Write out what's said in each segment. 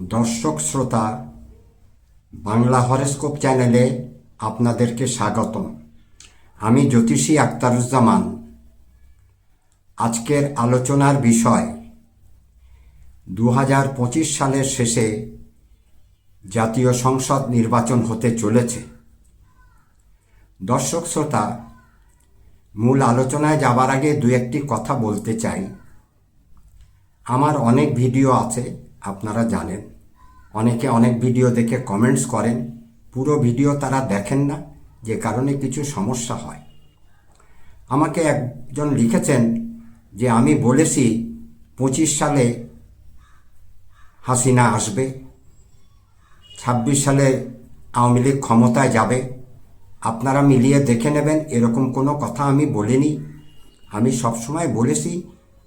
দর্শক শ্রোতা, বাংলা হরেস্কোপ চ্যানেলে আপনাদেরকে স্বাগতম। আমি জ্যোতিষী আক্তারুজ্জামান আজকের আলোচনার বিষয় দু হাজার পঁচিশ সালের শেষে জাতীয় সংসদ নির্বাচন হতে চলেছে। দর্শক শ্রোতা, মূল আলোচনায় যাবার আগে দু একটি কথা বলতে চাই। আমার অনেক ভিডিও আছে আপনারা জানেন। অনেকে অনেক ভিডিও দেখে কমেন্টস করেন। পুরো ভিডিও তারা দেখেন না, যে কারণে কিছু সমস্যা হয়। আমাকে একজন লিখেছেন যে, আমি বলেছি পঁচিশ সালে হাসিনা আসবে, ছাব্বিশ সালে আওয়ামী লীগ ক্ষমতায় যাবে। আপনারা মিলিয়ে দেখে নেবেন, এরকম কোনো কথা আমি বলিনি। আমি সবসময় বলেছি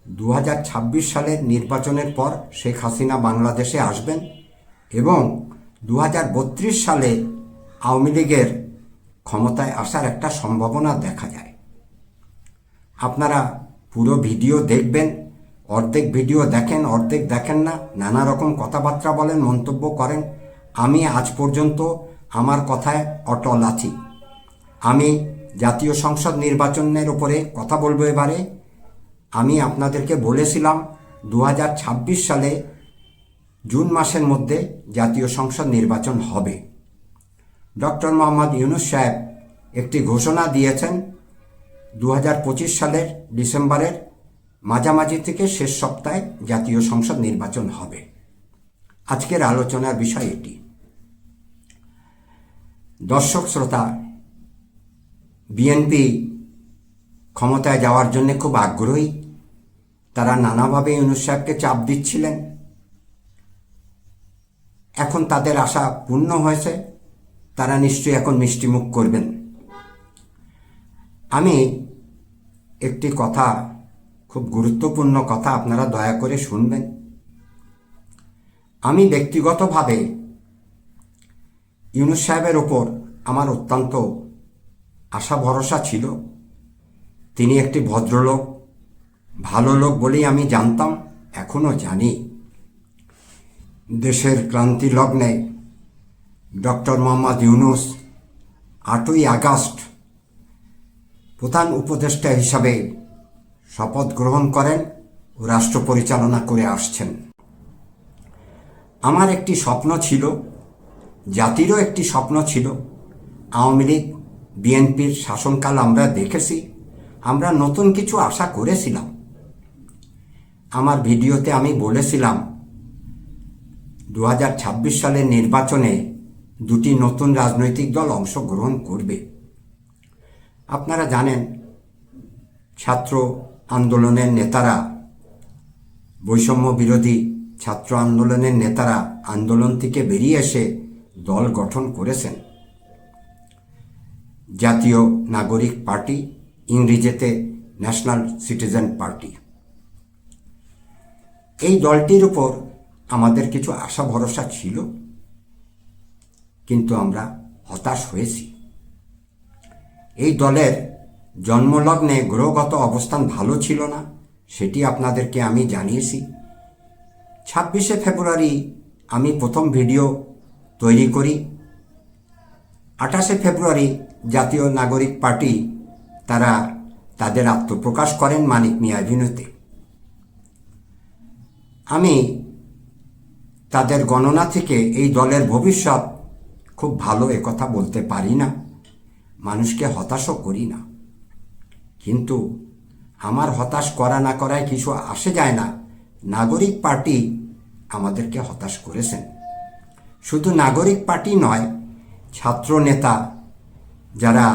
দু হাজার ছাব্বিশ সালের নির্বাচনের পর শেখ হাসিনা বাংলাদেশে আসবেন এবং দু হাজার বত্রিশ সালে আওয়ামী লীগের ক্ষমতায় আসার একটা সম্ভাবনা দেখা যায়। আপনারা পুরো ভিডিও দেখবেন, অর্ধেক ভিডিও দেখেন, অর্ধেক দেখেন না, নানা রকম কথাবার্তা বলেন, মন্তব্য করেন। আমি আজ পর্যন্ত আমার কথায় অটল আছি। আমি জাতীয় সংসদ নির্বাচনের উপরে কথা বলব এবারে। আমি আপনাদেরকে বলেছিলাম দু হাজার ছাব্বিশ সালে জুন মাসের মধ্যে জাতীয় সংসদ নির্বাচন হবে। ডক্টর মোহাম্মদ ইউনুস সাহেব একটি ঘোষণা দিয়েছেন দু হাজার পঁচিশ সালের ডিসেম্বরের মাঝামাঝি থেকে শেষ সপ্তাহে জাতীয় সংসদ নির্বাচন হবে। আজকের আলোচনার বিষয় এটি। দর্শক শ্রোতা, বিএনপি ক্ষমতায় যাওয়ার জন্য খুব আগ্রহী। তারা নানাভাবে ইউনুস সাহেবকে চাপ দিচ্ছিলেন। এখন তাদের আশা পূর্ণ হয়েছে। তারা নিশ্চয়ই এখন মিষ্টিমুখ করবেন। আমি একটি কথা, খুব গুরুত্বপূর্ণ কথা আপনারা দয়া করে শুনবেন। আমি ব্যক্তিগতভাবে ইউনুস সাহেবের ওপর আমার অত্যন্ত আশা ভরসা ছিল। তিনি একটি ভদ্রলোক। ভালো লোক বলেই আমি জানতাম এখনও জানি। দেশের ক্রান্তি লগ্নে ডক্টর মোহাম্মদ ইউনুস আটই আগস্ট প্রধান উপদেষ্টা হিসাবে শপথ গ্রহণ করেন ও রাষ্ট্র পরিচালনা করে আসছেন। আমার একটি স্বপ্ন ছিল, জাতিরও একটি স্বপ্ন ছিল, আওয়ামী লীগ, বিএনপির শাসনকাল আমরা দেখেছি আমরা নতুন কিছু আশা করেছিলাম। আমার ভিডিওতে আমি বলেছিলাম দু হাজার ছাব্বিশ সালের নির্বাচনে দুটি নতুন রাজনৈতিক দল অংশগ্রহণ করবে। আপনারা জানেন, ছাত্র আন্দোলনের নেতারা, বৈষম্য বিরোধী ছাত্র আন্দোলনের নেতারা আন্দোলন থেকে বেরিয়ে এসে দল গঠন করেছেন। জাতীয় নাগরিক পার্টি ইংরেজিতে ন্যাশনাল সিটিজেন পার্টি। এই দলটির উপর আমাদের কিছু আশা ভরসা ছিল, কিন্তু আমরা হতাশ হয়েছি। এই দলের জন্মলগ্নে গ্রহগত অবস্থান ভালো ছিল না, সেটি আপনাদেরকে আমি জানিয়েছি। ছাব্বিশে ফেব্রুয়ারি আমি প্রথম ভিডিও তৈরি করি। আঠাশে ফেব্রুয়ারি জাতীয় নাগরিক পার্টি তারা তাদের আত্মপ্রকাশ করেন মানিক মিয়া অ্যাভিনিউতে আমি তাদের গণনা থেকে এই দলের ভবিষ্যৎ খুব ভালো কথা বলতে পারি না, মানুষকে হতাশও করি না। কিন্তু আমার হতাশ করা না করায় কিছু আসে যায় না, নাগরিক পার্টি আমাদেরকে হতাশ করেছেন। শুধু নাগরিক পার্টি নয় ছাত্র নেতা যারা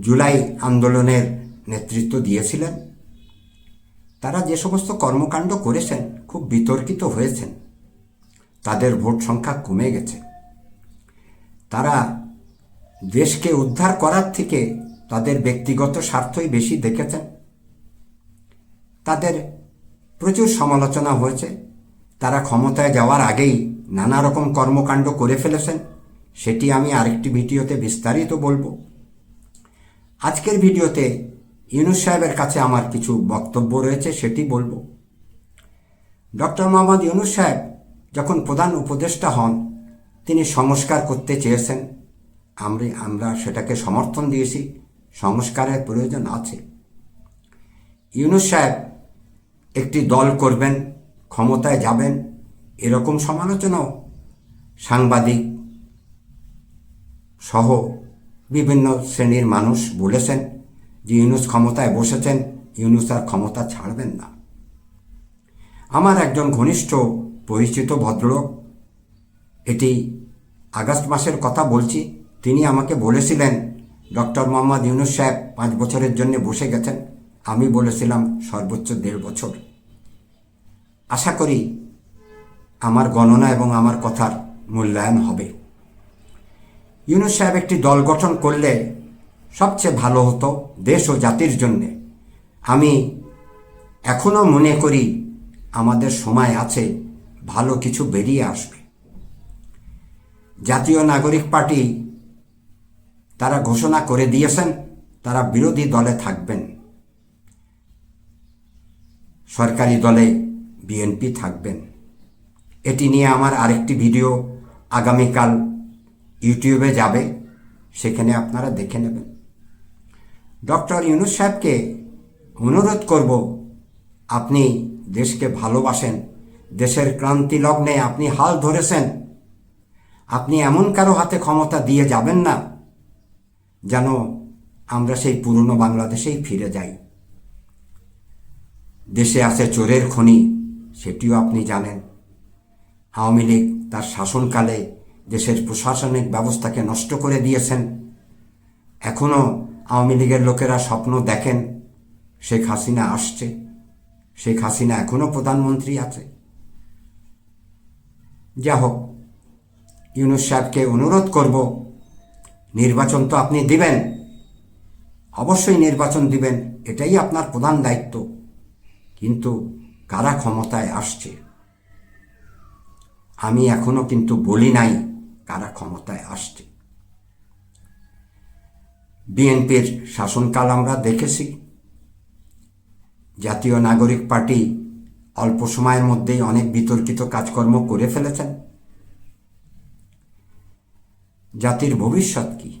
জুলাই আন্দোলনের নেতৃত্ব দিয়েছিলেন। তারা যে সমস্ত কর্মকাণ্ড করেছেন, খুব বিতর্কিত হয়েছেন। তাদের ভোট সংখ্যা কমে গেছে। তারা দেশকে উদ্ধার করার থেকে তাদের ব্যক্তিগত স্বার্থই বেশি দেখেছেন। তাদের প্রচুর সমালোচনা হয়েছে। তারা ক্ষমতায় যাওয়ার আগেই নানা রকম কর্মকাণ্ড করে ফেলেছেন। সেটি আমি আরেকটি ভিডিওতে বিস্তারিত বলব। আজকের ভিডিওতে ইউনুস সাহেবের কাছে আমার কিছু বক্তব্য রয়েছে, সেটি বলব। ডক্টর মোহাম্মদ ইউনুস সাহেব যখন প্রধান উপদেষ্টা হন, তিনি সংস্কার করতে চেয়েছেন। আমরা আমরা সেটাকে সমর্থন দিয়েছি, সংস্কারের প্রয়োজন আছে। ইউনুস সাহেব একটি দল করবেন, ক্ষমতায় যাবেন, এরকম সমালোচনাও সাংবাদিক সহ বিভিন্ন শ্রেণির মানুষ বলেছেন যে ইউনুস ক্ষমতায় বসেছেন, ইউনুস আর ক্ষমতা ছাড়বেন না। আমার একজন ঘনিষ্ঠ, পরিচিত ভদ্রলোক, এটি আগস্ট মাসের কথা বলছি, তিনি আমাকে বলেছিলেন, ডক্টর মোহাম্মদ ইউনুস সাহেব পাঁচ বছরের জন্য বসে গেছেন। আমি বলেছিলাম, সর্বোচ্চ দেড় বছর। আশা করি আমার গণনা এবং আমার কথার মূল্যায়ন হবে। ইউনুস সাহেব একটি দল গঠন করলে সবচেয়ে ভালো হতো দেশ ও জাতির জন্যে। আমি এখনও মনে করি আমাদের সময় আছে ভালো কিছু বেরিয়ে আসবে। জাতীয় নাগরিক পার্টি তারা ঘোষণা করে দিয়েছেন, তারা বিরোধী দলে থাকবেন। সরকারি দলে বিএনপি থাকবেন। এটি নিয়ে আমার আরেকটি ভিডিও আগামীকাল ইউটিউবে যাবে, সেখানে আপনারা দেখে নেবেন। ডক্টর ইউনুস সাহেবকে অনুরোধ করব, আপনি দেশকে ভালোবাসেন, দেশের ক্রান্তি লগ্নে আপনি হাল ধরেছেন, আপনি এমন কারও হাতে ক্ষমতা দিয়ে যাবেন না, যেন আমরা সেই পুরনো বাংলাদেশেই ফিরে যাই। দেশে আছে চোরের খনি, সেটিও আপনি জানেন। আওয়ামী লীগ তার শাসনকালে দেশের প্রশাসনিক ব্যবস্থাকে নষ্ট করে দিয়েছেন। এখনও আওয়ামী লীগের লোকেরা স্বপ্ন দেখেন, শেখ হাসিনা আসছে। শেখ হাসিনা এখনও প্রধানমন্ত্রী আছে। যা হোক, ইউনুস সাহেবকে অনুরোধ করব, নির্বাচন তো আপনি দিবেন। অবশ্যই নির্বাচন দিবেন, এটাই আপনার প্রধান দায়িত্ব। কিন্তু কারা ক্ষমতায় আসছে? আমি এখনও কিন্তু বলি নাই। কারা ক্ষমতায় আসছে? বিএনপির শাসনকাল আমরা দেখেছি। জাতীয় নাগরিক পার্টি অল্প সময়ের মধ্যেই অনেক বিতর্কিত কাজকর্ম করে ফেলেছেন। জাতির ভবিষ্যৎ কি?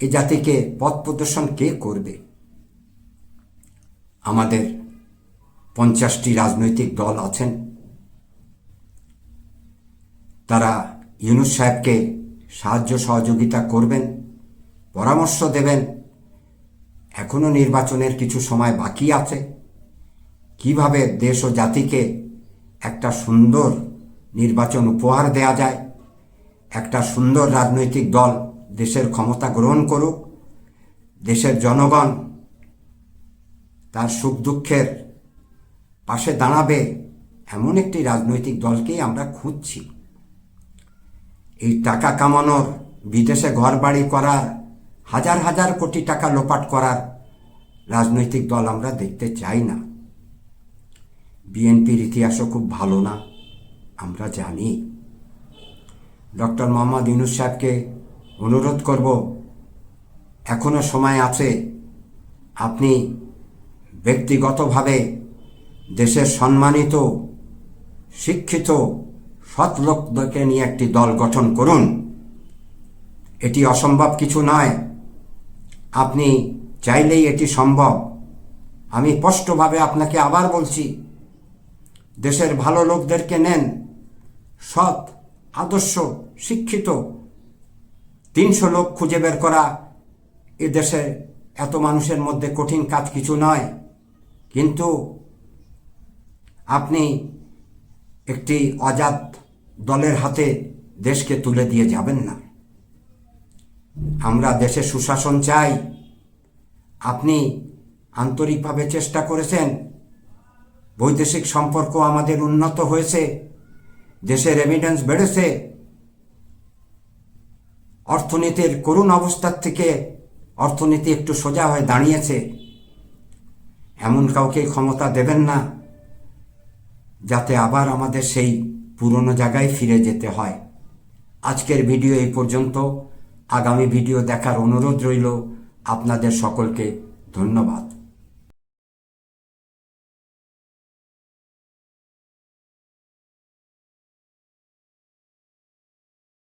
এ জাতিকে পথ প্রদর্শন কে করবে? আমাদের পঞ্চাশটি রাজনৈতিক দল আছেন। তারা ইউনুস সাহেবকে সাহায্য সহযোগিতা করবেন, পরামর্শ দেবেন। এখনও নির্বাচনের কিছু সময় বাকি আছে। কীভাবে দেশ ও জাতিকে একটা সুন্দর নির্বাচন উপহার দেয়া যায়, একটা সুন্দর রাজনৈতিক দল দেশের ক্ষমতা গ্রহণ করুক, দেশের জনগণ তার সুখ দুঃখের পাশে দাঁড়াবে, এমন একটি রাজনৈতিক দলকেই আমরা খুঁজছি। এই টাকা কামানোর, বিদেশে ঘর বাড়ি করার, হাজার হাজার কোটি টাকা লোপাট করার রাজনৈতিক দল আমরা দেখতে চাই না। বিএনপির ইতিহাসও খুব ভালো না, আমরা জানি। ডক্টর মোহাম্মদ ইউনুস সাহেবকে অনুরোধ করব এখনও সময় আছে, আপনি ব্যক্তিগতভাবে দেশের সম্মানিত, শিক্ষিত সৎ লোকদেরকে নিয়ে একটি দল গঠন করুন। এটি অসম্ভব কিছু নয়। আপনি চাইলেই এটি সম্ভব। আমি স্পষ্টভাবে আপনাকে আবার বলছি, দেশের ভালো লোকদেরকে নেন। সৎ, আদর্শ, শিক্ষিত, তিনশো লোক খুঁজে বের করা এ দেশে এত মানুষের মধ্যে কঠিন কাজ কিছু নয়। কিন্তু আপনি একটি অজাত দলের হাতে দেশকে তুলে দিয়ে যাবেন না। আমরা দেশে সুশাসন চাই। আপনি আন্তরিকভাবে চেষ্টা করেছেন। বৈদেশিক সম্পর্ক আমাদের উন্নত হয়েছে। দেশের এভিডেন্স বেড়েছে। অর্থনীতির করুণ অবস্থার থেকে অর্থনীতি একটু সোজা হয়ে দাঁড়িয়েছে। এমন কাউকে ক্ষমতা দেবেন না, যাতে আবার আমাদের সেই পুরনো জায়গায় ফিরে যেতে হয়। আজকের ভিডিও এই পর্যন্ত। আগামী ভিডিও দেখার অনুরোধ রইল। আপনাদের সকলকে ধন্যবাদ।